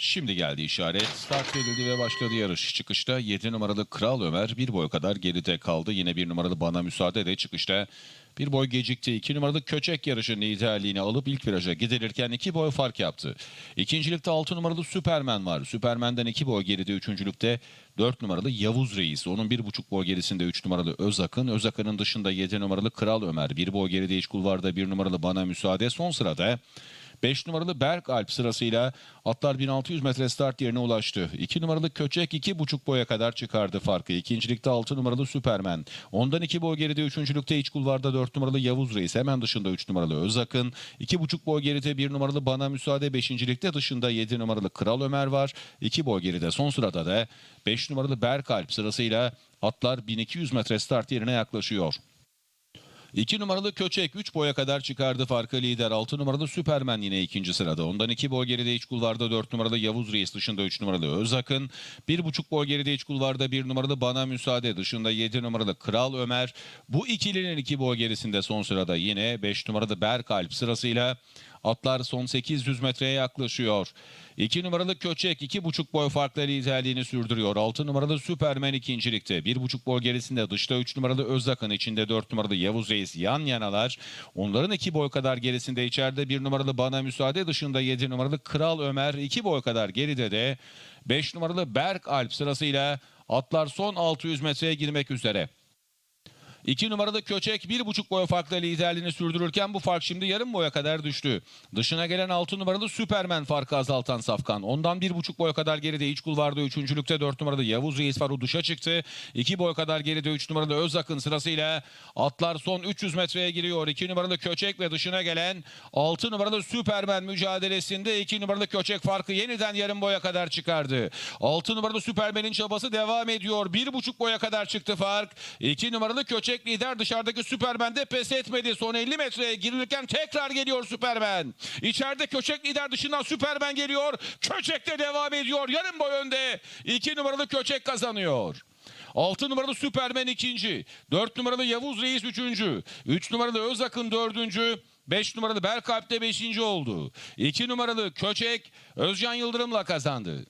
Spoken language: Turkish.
Şimdi geldi işaret. Start verildi ve başladı yarış. Çıkışta 7 numaralı Kral Ömer bir boy kadar geride kaldı. Yine bir numaralı Bana Müsaade de çıkışta bir boy gecikti. 2 numaralı Köçek yarışın liderliğini alıp ilk viraja gidilirken 2 boy fark yaptı. İkincilikte 6 numaralı Süpermen var. Süpermen'den 2 boy geride. Üçüncülükte 4 numaralı Yavuz Reis. Onun 1,5 boy gerisinde 3 numaralı Özakın. Özakın'ın dışında 7 numaralı Kral Ömer. 1 boy geride iç kulvarda 1 numaralı Bana Müsaade. Son sırada 5 numaralı Berk Alp sırasıyla atlar 1600 metre start yerine ulaştı. 2 numaralı Köçek 2,5 boya kadar çıkardı farkı. İkincilikte 6 numaralı Süpermen. Ondan 2 boy geride 3. iç kulvarda 4 numaralı Yavuz Reis. Hemen dışında 3 numaralı Özakın. 2,5 boy geride 1 numaralı Bana Müsaade. 5. ligde dışında 7 numaralı Kral Ömer var. 2 boy geride son sırada da 5 numaralı Berk Alp sırasıyla atlar 1200 metre start yerine yaklaşıyor. 2 numaralı Köçek 3 boya kadar çıkardı farkı lider. 6 numaralı Süpermen yine ikinci sırada. Ondan 2 boy geride iç kulvarda 4 numaralı Yavuz Reis dışında 3 numaralı Özakın. 1,5 boy geride iç kulvarda 1 numaralı Bana Müsaade dışında 7 numaralı Kral Ömer. Bu ikilinin 2 boy gerisinde son sırada yine 5 numaralı Berkalp sırasıyla Atlar son 800 metreye yaklaşıyor. 2 numaralı Köçek 2,5 boy farkla liderliğini sürdürüyor. 6 numaralı Süpermen ikincilikte. 1,5 boy gerisinde dışta 3 numaralı Özakın içinde 4 numaralı Yavuz Reis yan yanalar. Onların 2 boy kadar gerisinde içeride 1 numaralı Bana Müsaade dışında 7 numaralı Kral Ömer 2 boy kadar geride de 5 numaralı Berk Alp sırasıyla atlar son 600 metreye girmek üzere. 2 numaralı Köçek 1,5 boy farkla liderliğini sürdürürken bu fark şimdi yarım boya kadar düştü. Dışına gelen 6 numaralı Süpermen farkı azaltan Safkan. Ondan 1,5 boy kadar geride iç kulvarda 3.lükte 4 numaralı Yavuz Reis var o dışa çıktı. 2 boy kadar geride 3 numaralı Özakın sırasıyla atlar son 300 metreye giriyor. 2 numaralı Köçek ve dışına gelen 6 numaralı Süpermen mücadelesinde 2 numaralı Köçek farkı yeniden yarım boya kadar çıkardı. 6 numaralı Süpermen'in çabası devam ediyor. 1,5 boya kadar çıktı fark. 2 numaralı Köçek lider dışarıdaki Süpermen de pes etmedi. Son 50 metreye girilirken tekrar geliyor Süpermen. İçeride Köçek lider dışından Süpermen geliyor. Köçek de devam ediyor. Yarım boy önde. 2 numaralı Köçek kazanıyor. 6 numaralı Süpermen ikinci. 4 numaralı Yavuz Reis üçüncü. 3 numaralı Özakın dördüncü. 5 numaralı Berkalp de beşinci oldu. 2 numaralı Köçek Özcan Yıldırım'la kazandı.